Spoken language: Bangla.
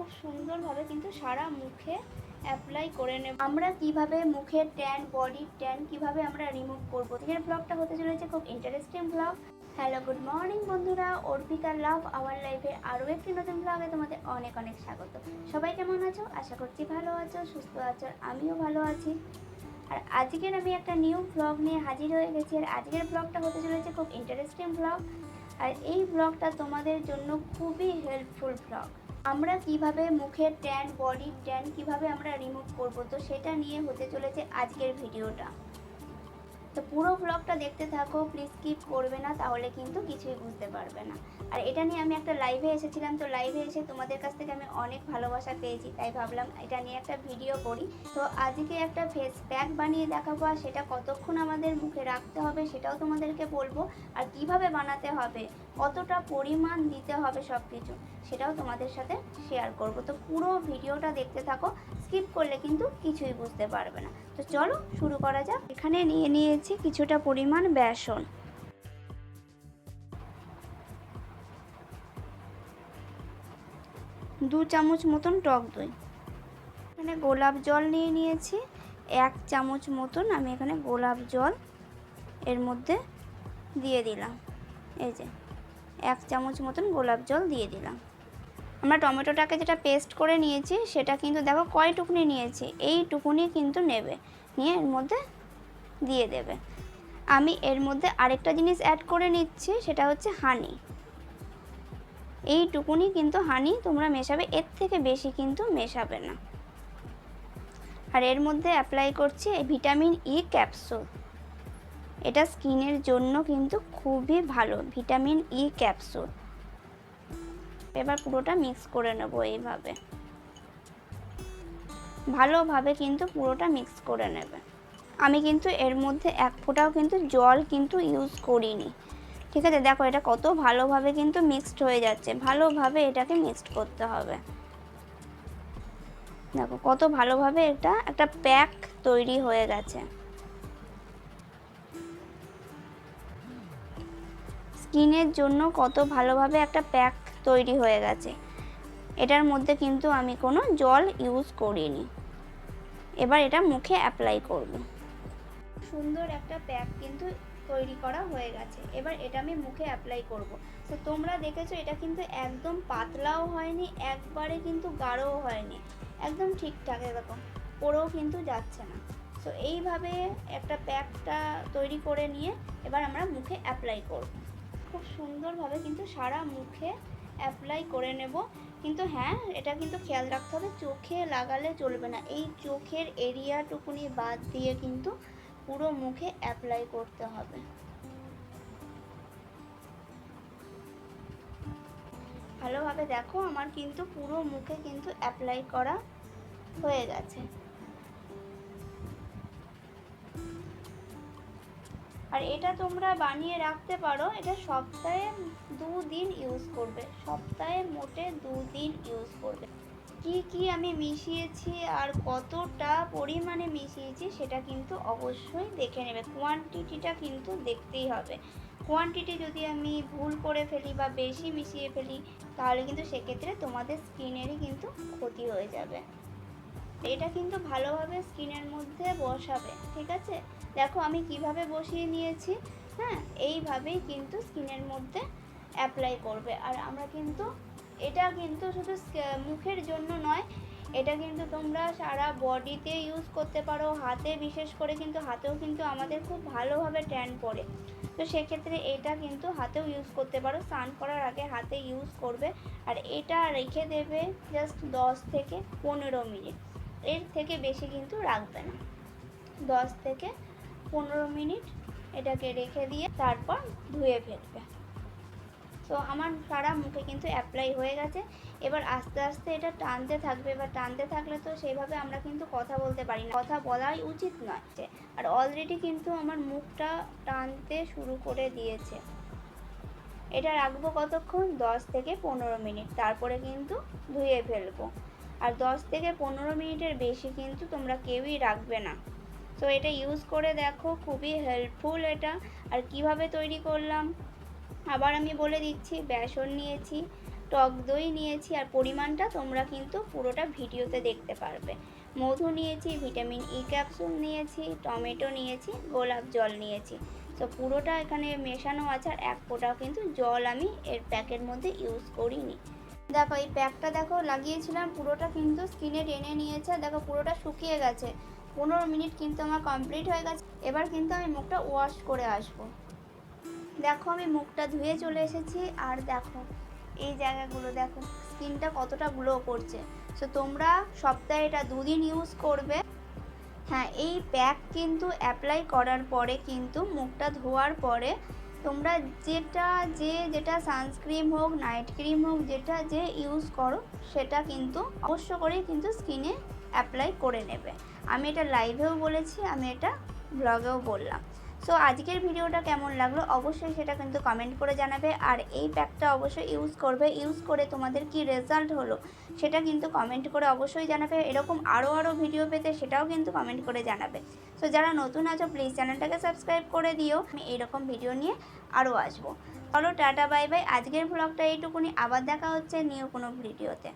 খুব সুন্দরভাবে কিন্তু সারা মুখে অ্যাপ্লাই করে নেব। আমরা কীভাবে মুখের ট্যান বডির ট্যান কীভাবে আমরা রিমুভ করব? এর ব্লগটা হতে চলেছে খুব interesting blog hello good morning বন্ধুরা। অর্পিতা লাভ আওয়ার লাইফের আরও একটি নতুন ব্লগে তোমাদের অনেক অনেক স্বাগত। সবাই কেমন আছো? আশা করছি ভালো আছো, সুস্থ আছো, আমিও ভালো আছি। আর আজকের আমি একটা নিউ ব্লগ নিয়ে হাজির হয়ে গেছি। আর আজকের ব্লগটা হতে চলেছে খুব ইন্টারেস্টিং ব্লগ আর এই ব্লগটা তোমাদের জন্য খুবই হেল্পফুল ব্লগ আমরা কীভাবে মুখের ট্যান বডির ট্যান কীভাবে আমরা রিমুভ করব, তো সেটা নিয়ে হতে চলেছে আজকের ভিডিওটা তো পুরো ব্লগটা দেখতে থাকো প্লিজ স্কিপ করবে না, তাহলে কিন্তু কিছুই বুঝতে পারবে না। আর এটা নিয়ে আমি একটা লাইভে এসেছিলাম, তো লাইভে এসে তোমাদের কাছ থেকে আমি অনেক ভালোবাসা পেয়েছি, তাই ভাবলাম এটা নিয়ে একটা ভিডিও করি। তো আজকে একটা ফেস প্যাক বানিয়ে দেখাবো, আর সেটা কতক্ষণ আমাদের মুখে রাখতে হবে সেটাও তোমাদেরকে বলব, আর কীভাবে বানাতে হবে, কতটা পরিমাণ দিতে হবে সব কিছু সেটাও তোমাদের সাথে শেয়ার করব। তো পুরো ভিডিওটা দেখতে থাকো স্কিপ করলে কিন্তু কিছুই বুঝতে পারবে না। তো চলো শুরু করা যাক। এখানে নিয়ে নিয়েছি কিছুটা পরিমাণ বেসন। দু চামচ মতন টক দই। এখানে গোলাপ জল নিয়ে নিয়েছি। এক চামচ মতন আমি এখানে গোলাপ জল এর মধ্যে দিয়ে দিলাম। এই যে, এক চামচ মতন গোলাপ জল দিয়ে দিলাম। আমরা টমেটোটাকে যেটা পেস্ট করে নিয়েছি, সেটা কিন্তু দেখো কয়টুকুনি নিয়েছি, এই টুকুনি কিন্তু নেবে। নিয়ে এর মধ্যে দিয়ে দেবে। আমি এর মধ্যে আরেকটা জিনিস অ্যাড করে নিচ্ছি, সেটা হচ্ছে হানি এইটুকুনি কিন্তু হানি তোমরা মেশাবে, এর থেকে বেশি কিন্তু মেশাবে না। আর এর মধ্যে অ্যাপ্লাই করছি ভিটামিন ই ক্যাপসুল এটা স্কিনের জন্য কিন্তু খুবই ভালো ভিটামিন ই ক্যাপসুল এবার পুরোটা মিক্স করে নেব এইভাবে। ভালোভাবে কিন্তু পুরোটা মিক্স করে নেবে। আমি কিন্তু এর মধ্যে এক ফোঁটাও কিন্তু জল কিন্তু ইউজ করিনি। ঠিক আছে? দেখো, এটা কত ভালোভাবে কিন্তু মিক্সড হয়ে যাচ্ছে। ভালোভাবে এটাকে মিক্সড করতে হবে। দেখো, কত ভালোভাবে এটা একটা প্যাক তৈরি হয়ে গেছে। স্কিনের জন্য কত ভালোভাবে একটা প্যাক তৈরি হয়ে গেছে। এটার মধ্যে কিন্তু আমি কোনো জল ইউজ করিনি। এবার এটা মুখে অ্যাপ্লাই করব। সুন্দর একটা প্যাক কিন্তু তৈরি করা হয়ে গেছে। এবার এটা আমি মুখে অ্যাপ্লাই করব। তো তোমরা দেখেছ এটা কিন্তু একদম পাতলাও হয়নি, একবারে কিন্তু গাঢ়ও হয়নি। একদম ঠিকঠাক এরকম পরেও কিন্তু যাচ্ছে না। তো এইভাবে একটা প্যাকটা তৈরি করে নিয়ে এবার আমরা মুখে অ্যাপ্লাই করব। খুব সুন্দরভাবে কিন্তু সারা মুখে অ্যাপ্লাই করে নেব। কিন্তু হ্যাঁ এটা কিন্তু খেয়াল রাখতে হবে, চোখে লাগালে চলবে না। এই চোখের এরিয়াটুকুনি বাদ দিয়ে কিন্তু পুরো মুখে অ্যাপ্লাই করতে হবে। ভালোভাবে দেখো, আমার কিন্তু পুরো মুখে কিন্তু অ্যাপ্লাই করা হয়ে গেছে। আর এটা তোমরা বানিয়ে রাখতে পারো। এটা সপ্তাহে দু দিন ইউজ করবে। সপ্তাহে মোটে দুদিন ইউজ করবে। কি কি আমি মিশিয়েছি আর কতটা পরিমাণে মিশিয়েছি সেটা কিন্তু অবশ্যই দেখে নেবে। কোয়ান্টিটিটা কিন্তু দেখতেই হবে। কোয়ান্টিটি যদি আমি ভুল করে ফেলি বা বেশি মিশিয়ে ফেলি, তাহলে কিন্তু সেক্ষেত্রে তোমাদের স্কিনেরই কিন্তু ক্ষতি হয়ে যাবে। এটা কিন্তু ভালোভাবে স্কিনের মধ্যে বসাবে, ঠিক আছে? দেখো আমি কীভাবে বসিয়ে নিয়েছি হ্যাঁ? এইভাবেই কিন্তু স্কিনের মধ্যে অ্যাপ্লাই করবে। আর আমরা কিন্তু, এটা কিন্তু শুধু মুখের জন্য নয়, এটা কিন্তু তোমরা সারা বডিতে ইউজ করতে পারো, হাতে বিশেষ করে কিন্তু হাতেও কিন্তু আমাদের খুব ভালোভাবে ট্যান পড়ে। তো সেক্ষেত্রে এটা কিন্তু হাতেও ইউজ করতে পারো, স্নান করার আগে হাতে ইউজ করবে, আর এটা রেখে দেবে জাস্ট দশ থেকে পনেরো মিনিট। এর থেকে বেশি কিন্তু রাখবে না। দশ থেকে পনেরো মিনিট এটাকে রেখে দিয়ে তারপর ধুয়ে ফেলবে। তো আমার সারা মুখে কিন্তু অ্যাপ্লাই হয়ে গেছে। এবার আস্তে আস্তে এটা টানতে থাকবে এবার টানতে থাকলে তো সেইভাবে আমরা কিন্তু কথা বলতে পারি না। কথা বলাই উচিত নয় আর অলরেডি কিন্তু আমার মুখটা টানতে শুরু করে দিয়েছে। এটা রাখব কতক্ষণ? দশ থেকে পনেরো মিনিট। তারপরে কিন্তু ধুয়ে ফেলব। আর দশ থেকে পনেরো মিনিটের বেশি কিন্তু তোমরা কেউই রাখবে না। তো এটা ইউজ করে দেখো, খুবই হেল্পফুল এটা। আর কীভাবে তৈরি করলাম? আবার আমি বলে দিচ্ছি, বেসন নিয়েছি, টক দই নিয়েছি, আর পরিমাণটা তোমরা কিন্তু পুরোটা ভিডিওতে দেখতে পারবে। মধু নিয়েছি, ভিটামিন ই ক্যাপসুল নিয়েছি, টমেটো নিয়েছি, গোলাপ জল নিয়েছি। তো পুরোটা এখানে মেশানো আছে, আর এক ফোঁটাও কিন্তু জল আমি এর প্যাকের মধ্যে ইউজ করিনি। দেখো, এই প্যাকটা দেখো, লাগিয়েছিলাম, পুরোটা কিন্তু স্কিনে টেনে নিয়েছে। দেখো, পুরোটা শুকিয়ে গেছে। পনেরো মিনিট কিন্তু আমার কমপ্লিট হয়ে গেছে। এবার কিন্তু আমি মুখটা ওয়াশ করে আসব। দেখো, আমি মুখটা ধুয়ে চলে এসেছি। আর দেখো, এই জায়গাগুলো দেখো, স্কিনটা কতটা গ্লো করছে। সো তোমরা সপ্তাহে এটা দুদিন ইউজ করবে। হ্যাঁ এই প্যাক কিন্তু অ্যাপ্লাই করার পরে কিন্তু মুখটা ধোয়ার পরে তোমরা যেটা, যে যেটা সানস্ক্রিম হোক, নাইট ক্রিম হোক, যেটা যে ইউজ করো, সেটা কিন্তু অবশ্য করেই কিন্তু স্কিনে অ্যাপ্লাই করে নেবে। আমি এটা লাইভেও বলেছি, আমি এটা ব্লগেও বললাম। সো আজকের ভিডিওটা কেমন লাগল? অবশ্যই সেটা কিন্তু কমেন্ট করে জানাবে। আর এই প্যাকটা অবশ্যই ইউজ করবে। ইউজ করে তোমাদের কি রেজাল্ট হলো, সেটা কিন্তু কমেন্ট করে অবশ্যই জানাবে। এরকম আরও আরও ভিডিও পেতে সেটাও কিন্তু কমেন্ট করে জানাবে। সো যারা নতুন আছো প্লিজ চ্যানেলটাকে সাবস্ক্রাইব করে দিও। আমি এইরকম ভিডিও নিয়ে আরও আসব। চলো, টাটা বাই বাই আজকের ব্লগটা এইটুকুনি। আবার দেখা হচ্ছে নিউ কোনো ভিডিওতে